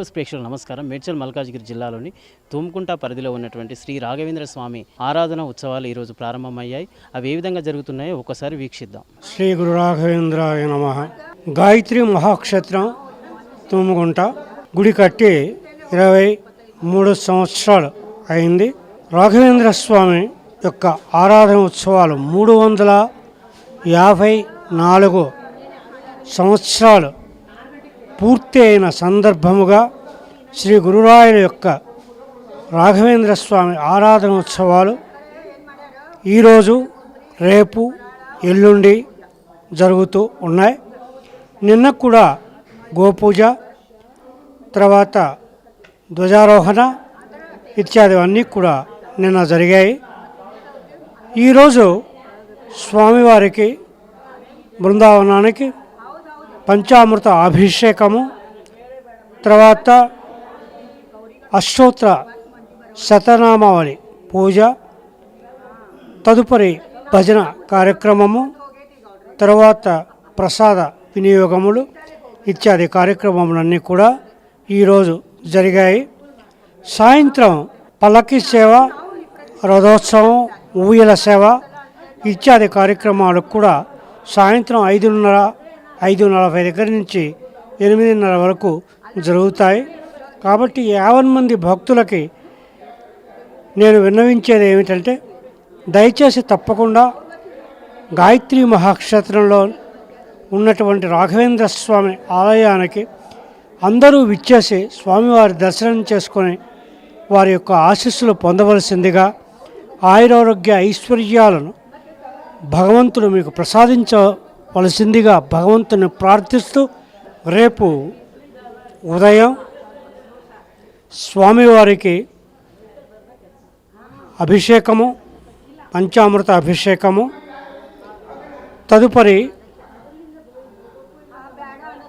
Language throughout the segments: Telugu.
పొలిటికోస్ ప్రేక్షకులు నమస్కారం. మేడ్చల్ మల్కాజ్గిరి జిల్లాలోని తుమ్కుంట పరిధిలో ఉన్నటువంటి శ్రీ రాఘవేంద్ర స్వామి ఆరాధన ఉత్సవాలు ఈరోజు ప్రారంభమయ్యాయి. అవి ఏ విధంగా జరుగుతున్నాయో ఒకసారి వీక్షిద్దాం. శ్రీ గురు రాఘవేంద్రాయ నమ. గాయత్రి మహాక్షేత్రం తూముకుంట గుడి కట్టి ఇరవై మూడు సంవత్సరాలు అయింది. రాఘవేంద్ర స్వామి యొక్క ఆరాధన ఉత్సవాలు మూడు వందల యాభై నాలుగు సంవత్సరాలు పూర్తి అయిన సందర్భముగా శ్రీ గురురాయల యొక్క రాఘవేంద్ర స్వామి ఆరాధన ఉత్సవాలు ఈరోజు రేపు ఎల్లుండి జరుగుతూ ఉన్నాయి. నిన్న కూడా గోపూజ తర్వాత ధ్వజారోహణ ఇత్యాది అన్నీ కూడా నిన్న జరిగాయి. ఈరోజు స్వామివారికి బృందావనానికి పంచామృత అభిషేకము తర్వాత అష్టోత్తర శతనామావళి పూజ తదుపరి భజన కార్యక్రమము తర్వాత ప్రసాద వినియోగములు ఇత్యాది కార్యక్రమములన్నీ కూడా ఈరోజు జరిగాయి. సాయంత్రం పల్లకి సేవ రథోత్సవం ఊయల సేవ ఇత్యాది కార్యక్రమాలు కూడా సాయంత్రం ఐదున్నర ఐదు నలభై దగ్గర నుంచి ఎనిమిదిన్నర వరకు జరుగుతాయి. కాబట్టి యావన్ మంది భక్తులకి నేను విన్నవించేది ఏమిటంటే దయచేసి తప్పకుండా గాయత్రి మహాక్షేత్రంలో ఉన్నటువంటి రాఘవేంద్ర స్వామి ఆలయానికి అందరూ విచ్చేసి స్వామివారి దర్శనం చేసుకొని వారి యొక్క ఆశీస్సులు పొందవలసిందిగా ఆయురారోగ్య ఐశ్వర్యాలను భగవంతుడు మీకు ప్రసాదించ వలసిందిగా భగవంతుని ప్రార్థిస్తూ రేపు ఉదయం స్వామివారికి అభిషేకము పంచామృత అభిషేకము తదుపరి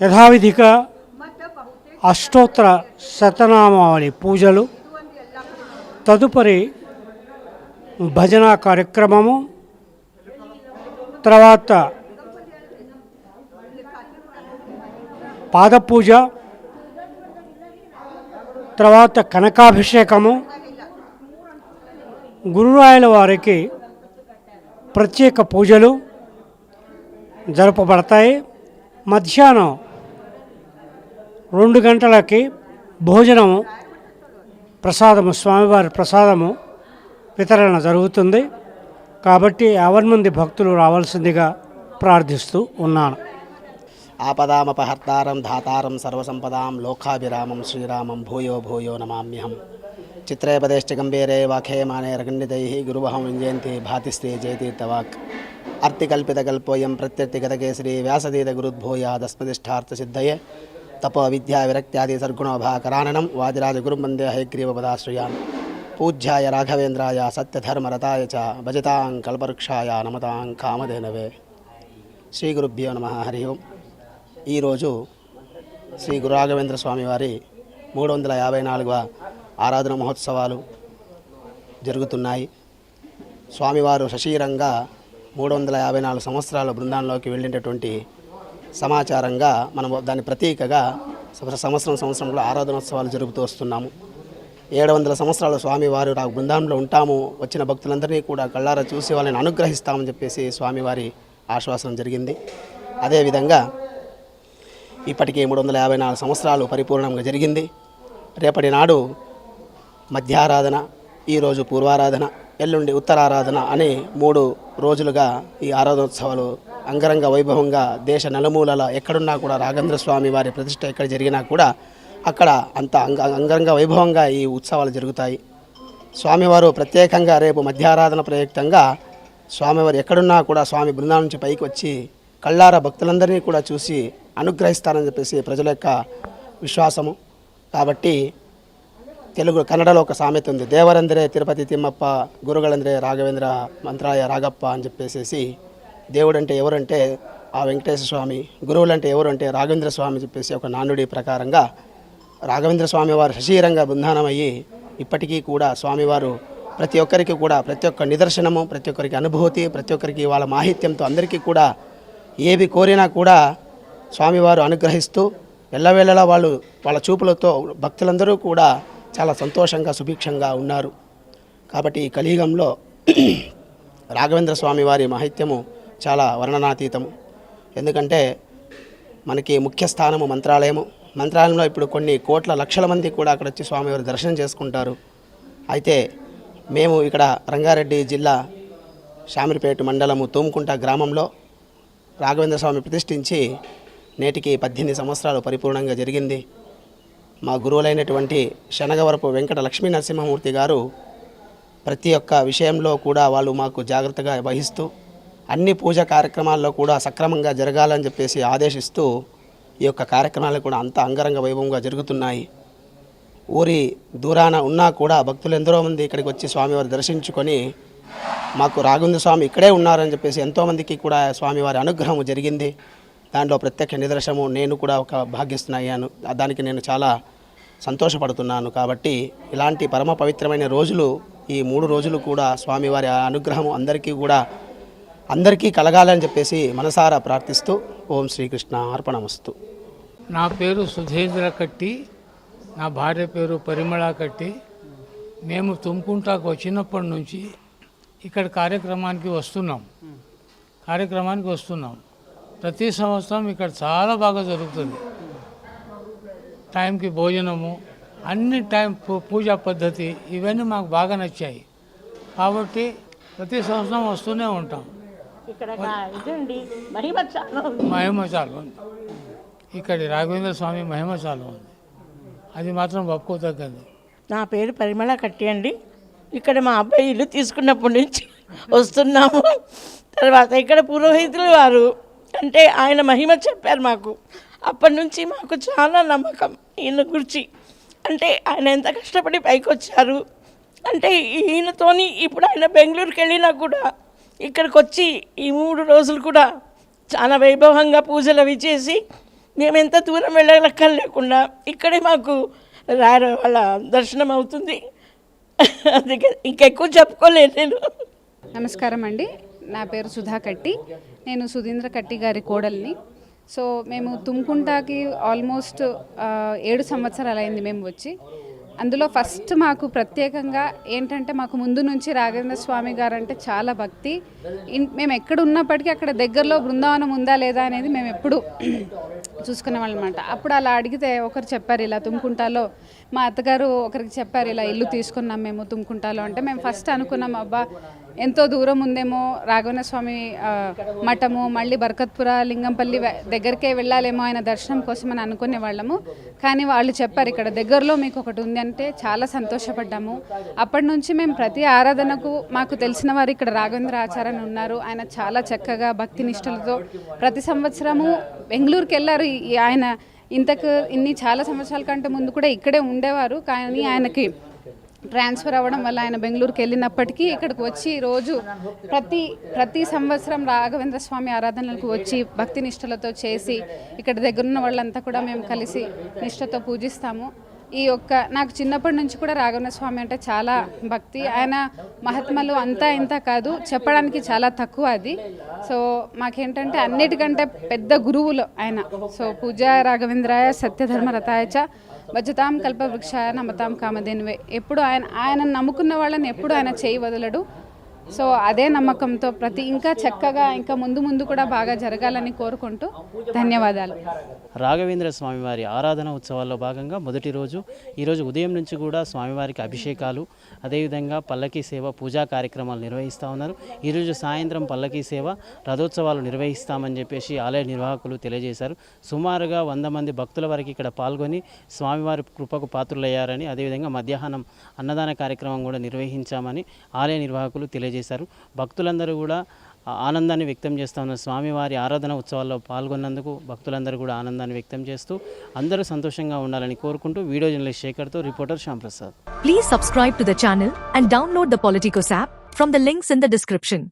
యథావిధిగా అష్టోత్తర శతనామావళి పూజలు తదుపరి భజన కార్యక్రమము తర్వాత పాదపూజ తర్వాత కనకాభిషేకము. గురురాయల వారికి ప్రత్యేక పూజలు జరపబడతాయి. మధ్యాహ్నం రెండు గంటలకి భోజనము ప్రసాదము స్వామివారి ప్రసాదము వితరణ జరుగుతుంది. కాబట్టి యావన్ మంది భక్తులు రావాల్సిందిగా ప్రార్థిస్తూ ఉన్నాను. आपदापहर्ता धातारं सर्वसम्पदां लोकाभिरामं श्रीरामं भूयो भूयो नमाम्यहं चित्रे पदेश्च गम्भीरे वाखेयमाने रगण्डितैः गुरुवहं विञ्जयन्ति श्री व्यासदीत अर्तिकल्पितकल्पोऽयं प्रत्यर्तिगतकेसरी सिद्ध तपो विद्याविरक्त्यादिसर्गुणोभाकराननं वादिराजगुरुं हयग्रीव पदाश्रिया पूज्याय राघवेन्द्राय सत्यधर्मरताय च भजतां कल्पवृक्षाय नमतां कामधेनवे। श्रीगुरुभ्यो नमः, हरिः ओम्। ఈరోజు శ్రీ గురు రాఘవేంద్ర స్వామి వారి మూడు వందల యాభై నాలుగవ ఆరాధన మహోత్సవాలు జరుగుతున్నాయి. స్వామివారు శశీరంగా మూడు వందల యాభై నాలుగు సంవత్సరాల బృందాల్లోకి వెళ్ళినటువంటి సమాచారంగా మనం దాని ప్రతీకగా సంవత్సరం సంవత్సరంలో ఆరాధనోత్సవాలు జరుపుతూ వస్తున్నాము. ఏడు వందల సంవత్సరాలు స్వామివారు ఆ బృందంలో ఉంటాము వచ్చిన భక్తులందరినీ కూడా కళ్ళారా చూసి వాళ్ళని అనుగ్రహిస్తామని చెప్పేసి స్వామివారి ఆశ్వాసం జరిగింది. అదేవిధంగా ఇప్పటికీ మూడు వందల యాభై నాలుగు సంవత్సరాలు పరిపూర్ణంగా జరిగింది. రేపటి నాడు మధ్యారాధన ఈరోజు పూర్వారాధన ఎల్లుండి ఉత్తరారాధన అని మూడు రోజులుగా ఈ ఆరాధనోత్సవాలు అంగరంగ వైభవంగా దేశ నలుమూలల ఎక్కడున్నా కూడా రాఘేంద్ర స్వామి వారి ప్రతిష్ట ఎక్కడ జరిగినా కూడా అక్కడ అంత అంగ అంగరంగ వైభవంగా ఈ ఉత్సవాలు జరుగుతాయి. స్వామివారు ప్రత్యేకంగా రేపు మధ్యారాధన ప్రయుక్తంగా స్వామివారు ఎక్కడున్నా కూడా స్వామి బృందాల నుంచి పైకి వచ్చి కళ్ళార భక్తులందరినీ కూడా చూసి అనుగ్రహిస్తానని చెప్పేసి ప్రజల యొక్క విశ్వాసము. కాబట్టి తెలుగు కన్నడలో ఒక సామెత ఉంది. దేవరందరే తిరుపతి తిమ్మప్ప గురుగలందరే రాఘవేంద్ర మంత్రాయ రాగప్ప అని చెప్పేసి దేవుడంటే ఎవరంటే ఆ వెంకటేశ్వర స్వామి గురువులు అంటే ఎవరు అంటే రాఘవేంద్ర స్వామి చెప్పేసి ఒక నానుడి ప్రకారంగా రాఘవేంద్ర స్వామి వారు శశీరంగా బృందానమయ్యి ఇప్పటికీ కూడా స్వామివారు ప్రతి ఒక్కరికి కూడా ప్రతి ఒక్క నిదర్శనము ప్రతి ఒక్కరికి అనుభూతి ప్రతి ఒక్కరికి వాళ్ళ మాహిత్యంతో అందరికీ కూడా ఏవి కోరినా కూడా స్వామివారు అనుగ్రహిస్తూ ఎల్లవేళలా వాళ్ళు వాళ్ళ చూపులతో భక్తులందరూ కూడా చాలా సంతోషంగా సుభిక్షంగా ఉన్నారు. కాబట్టి ఈ కలియుగంలో రాఘవేంద్ర స్వామి వారి మహిత్యము చాలా వర్ణనాతీతము. ఎందుకంటే మనకి ముఖ్య స్థానము మంత్రాలయము. మంత్రాలయంలో ఇప్పుడు కొన్ని కోట్ల లక్షల మంది కూడా అక్కడ వచ్చి స్వామివారి దర్శనం చేసుకుంటారు. అయితే మేము ఇక్కడ రంగారెడ్డి జిల్లా శామిరిపేట మండలము తూముకుంట గ్రామంలో రాఘవేంద్ర స్వామి ప్రతిష్ఠించి నేటికి పద్దెనిమిది సంవత్సరాలు పరిపూర్ణంగా జరిగింది. మా గురువులైనటువంటి శనగవరపు వెంకట లక్ష్మీ నరసింహమూర్తి గారు ప్రతి ఒక్క విషయంలో కూడా వాళ్ళు మాకు జాగ్రత్తగా వహిస్తూ అన్ని పూజ కార్యక్రమాల్లో కూడా సక్రమంగా జరగాలని చెప్పేసి ఆదేశిస్తూ ఈ యొక్క కార్యక్రమాలు కూడా అంత అంగరంగ వైభవంగా జరుగుతున్నాయి. ఊరి దూరాన ఉన్నా కూడా భక్తులు ఎందరో మంది ఇక్కడికి వచ్చి స్వామివారి దర్శించుకొని మాకు రాఘవేంద్ర స్వామి ఇక్కడే ఉన్నారని చెప్పేసి ఎంతోమందికి కూడా స్వామివారి అనుగ్రహం జరిగింది. దాంట్లో ప్రత్యక్ష నిదర్శనము నేను కూడా ఒక భాగ్యస్తున్న అయ్యాను. దానికి నేను చాలా సంతోషపడుతున్నాను. కాబట్టి ఇలాంటి పరమ పవిత్రమైన రోజులు ఈ మూడు రోజులు కూడా స్వామివారి అనుగ్రహం అందరికీ కూడా అందరికీ కలగాలని చెప్పేసి మనసారా ప్రార్థిస్తూ ఓం శ్రీకృష్ణ అర్పణమస్తు. నా పేరు సుధీంద్ర కట్టి నా భార్య పేరు పరిమళ కట్టి. మేము తుమ్కుంటాకు వచ్చినప్పటి నుంచి ఇక్కడ కార్యక్రమానికి వస్తున్నాం. కార్యక్రమానికి వస్తున్నాం. ప్రతి సంవత్సరం ఇక్కడ చాలా బాగా జరుగుతుంది. టైంకి భోజనము అన్ని టైం పూ- పూజా పద్ధతి ఇవన్నీ మాకు బాగా నచ్చాయి. కాబట్టి ప్రతి సంవత్సరం వస్తూనే ఉంటాం. మహిమ చాలు ఉంది. ఇక్కడి రాఘవేంద్ర స్వామి మహిమ చాలు ఉంది. అది మాత్రం ఒప్పుకోదగ్గది నా పేరు పరిమళ కట్టి అండి. ఇక్కడ మా అబ్బాయి ఇల్లు తీసుకున్నప్పటి నుంచి వస్తున్నాము. తర్వాత ఇక్కడ పురోహితులు వారు. అంటే ఆయన మహిమ చెప్పారు మాకు. అప్పటి నుంచి మాకు చాలా నమ్మకం ఈయన గురించి. అంటే ఆయన ఎంత కష్టపడి పైకి వచ్చారు అంటే ఈయనతోని ఇప్పుడు ఆయన బెంగళూరుకి వెళ్ళినా కూడా ఇక్కడికి వచ్చి ఈ మూడు రోజులు కూడా చాలా వైభవంగా పూజలు అవి చేసి మేము ఎంత దూరం వెళ్ళలక్కర్ లేకుండా ఇక్కడే మాకు రారు వాళ్ళ దర్శనం అవుతుంది. అందుకే ఇంకెక్కువ చెప్పుకోలేదు నేను. నమస్కారం అండి. నా పేరు సుధా కట్టి. నేను సుధీంద్ర కట్టి గారి కోడల్ని. సో మేము తుమ్కుంటాకి ఆల్మోస్ట్ ఏడు సంవత్సరాలు అయింది మేము వచ్చి. అందులో ఫస్ట్ మాకు ప్రత్యేకంగా ఏంటంటే మాకు ముందు నుంచి రాఘవేంద్ర స్వామి గారు అంటే చాలా భక్తి. మేము ఎక్కడ ఉన్నప్పటికీ అక్కడ దగ్గరలో బృందావనం ఉందా లేదా అనేది మేము ఎప్పుడు చూసుకునేవాళ్ళమాట అప్పుడు అలా అడిగితే ఒకరు చెప్పారు ఇలా తుమ్కుంటాలో? మా అత్తగారు ఒకరికి చెప్పారు ఇలా ఇల్లు తీసుకున్నాం మేము తుమ్కుంటాలో. అంటే మేము ఫస్ట్ అనుకున్నాం అబ్బా ఎంతో దూరం ఉందేమో రాఘవన స్వామి మఠము మళ్ళీ బర్కత్పుర లింగంపల్లి దగ్గరికే వెళ్ళాలేమో ఆయన దర్శనం కోసం అని అనుకునే వాళ్ళము. కానీ వాళ్ళు చెప్పారు ఇక్కడ దగ్గరలో మీకు ఒకటి ఉంది అంటే చాలా సంతోషపడ్డాము. అప్పటి నుంచి మేము ప్రతి ఆరాధనకు మాకు తెలిసిన వారు ఇక్కడ రాఘవేంద్ర ఆచార్య ఉన్నారు. ఆయన చాలా చక్కగా భక్తి నిష్ఠలతో ప్రతి సంవత్సరము బెంగళూరుకి వెళ్ళారు. ఆయన ఇంతకు ఇన్ని చాలా సంవత్సరాల కంటే ముందు కూడా ఇక్కడే ఉండేవారు. కానీ ఆయనకి ట్రాన్స్ఫర్ అవ్వడం వల్ల ఆయన బెంగళూరుకి వెళ్ళినప్పటికీ ఇక్కడికి వచ్చి రోజు ప్రతి ప్రతి సంవత్సరం రాఘవేంద్ర స్వామి ఆరాధనలకు వచ్చి భక్తి నిష్ఠలతో చేసి ఇక్కడ దగ్గరున్న వాళ్ళంతా కూడా మేము కలిసి నిష్ఠతో పూజిస్తాము. ఈ యొక్క నాకు చిన్నప్పటి నుంచి కూడా రాఘవేంద్ర స్వామి అంటే చాలా భక్తి. ఆయన మహాత్మలు అంతా ఇంత కాదు చెప్పడానికి చాలా తక్కువ అది. సో మాకేంటంటే అన్నిటికంటే పెద్ద గురువులు ఆయన. సో పూజ రాఘవేంద్రాయ సత్యధర్మ రథాయ చ భజతాం కల్పవృక్షాయ నమతాం కామధేనువే. ఎప్పుడు ఆయన ఆయన నమ్ముకున్న వాళ్ళని ఎప్పుడు ఆయన చేయి వదలడు. సో అదే నమ్మకంతో ప్రతి ఇంకా చక్కగా ఇంకా ముందు ముందు కూడా బాగా జరగాలని కోరుకుంటూ ధన్యవాదాలు. రాఘవేంద్ర స్వామివారి ఆరాధన ఉత్సవాల్లో భాగంగా మొదటి రోజు ఈరోజు ఉదయం నుంచి కూడా స్వామివారికి అభిషేకాలు అదేవిధంగా పల్లకీ సేవ పూజా కార్యక్రమాలు నిర్వహిస్తూ ఉన్నారు. ఈరోజు సాయంత్రం పల్లకీ సేవ రథోత్సవాలు నిర్వహిస్తామని చెప్పేసి ఆలయ నిర్వాహకులు తెలియజేశారు. సుమారుగా వంద మంది భక్తుల వరకు ఇక్కడ పాల్గొని స్వామివారి కృపకు పాత్రులయ్యారని అదేవిధంగా మధ్యాహ్నం అన్నదాన కార్యక్రమం కూడా నిర్వహించామని ఆలయ నిర్వాహకులు తెలియజేశారు. భక్తులందరూ కూడా ఆనందాన్ని వ్యక్తం చేస్తూ ఉన్న స్వామివారి ఆరాధన ఉత్సవాల్లో పాల్గొన్నందుకు భక్తులందరూ కూడా ఆనందాన్ని వ్యక్తం చేస్తూ అందరూ సంతోషంగా ఉండాలని కోరుకుంటూ video journalist శేఖర్తో reporter Shyamprasad. Please subscribe to the channel and download the Politicos app from the links in the description